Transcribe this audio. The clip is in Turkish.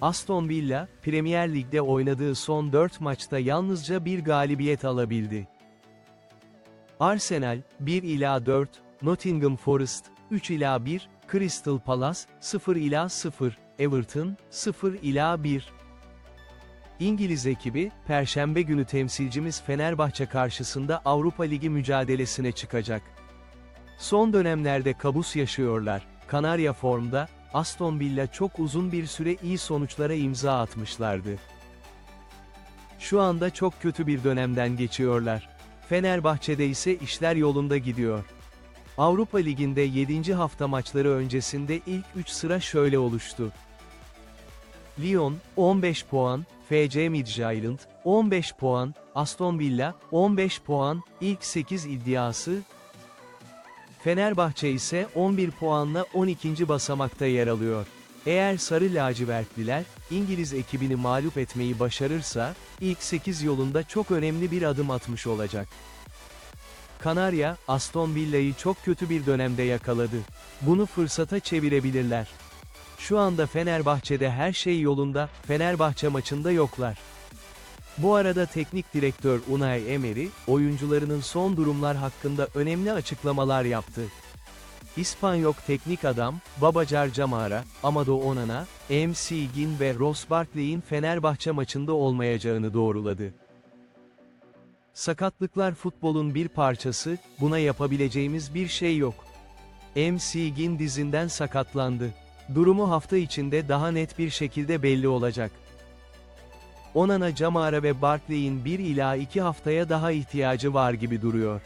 Aston Villa, Premier Lig'de oynadığı son 4 maçta yalnızca bir galibiyet alabildi. Arsenal, 1 ila 4, Nottingham Forest, 3 ila 1, Crystal Palace, 0 ila 0, Everton, 0 ila 1. İngiliz ekibi, Perşembe günü temsilcimiz Fenerbahçe karşısında Avrupa Ligi mücadelesine çıkacak. Son dönemlerde kabus yaşıyorlar, Kanarya formda, Aston Villa çok uzun bir süre iyi sonuçlara imza atmışlardı. Şu anda çok kötü bir dönemden geçiyorlar. Fenerbahçe'de ise işler yolunda gidiyor. Avrupa Ligi'nde 7. hafta maçları öncesinde ilk 3 sıra şöyle oluştu. Lyon, 15 puan, FC Midtjylland, 15 puan, Aston Villa, 15 puan, ilk 8 iddiası, Fenerbahçe ise 11 puanla 12. basamakta yer alıyor. Eğer Sarı Lacivertliler, İngiliz ekibini mağlup etmeyi başarırsa, ilk 8 yolunda çok önemli bir adım atmış olacak. Kanarya, Aston Villa'yı çok kötü bir dönemde yakaladı. Bunu fırsata çevirebilirler. Şu anda Fenerbahçe'de her şey yolunda, Fenerbahçe maçında yoklar. Bu arada teknik direktör Unai Emery, oyuncularının son durumlar hakkında önemli açıklamalar yaptı. İspanyol teknik adam, Babacar Camara, Amado Onana, MC Gin ve Ross Barkley'in Fenerbahçe maçında olmayacağını doğruladı. Sakatlıklar futbolun bir parçası, buna yapabileceğimiz bir şey yok. MC Gin dizinden sakatlandı. Durumu hafta içinde daha net bir şekilde belli olacak. Onana Camara ve Barkley'in 1 ila 2 haftaya daha ihtiyacı var gibi duruyor.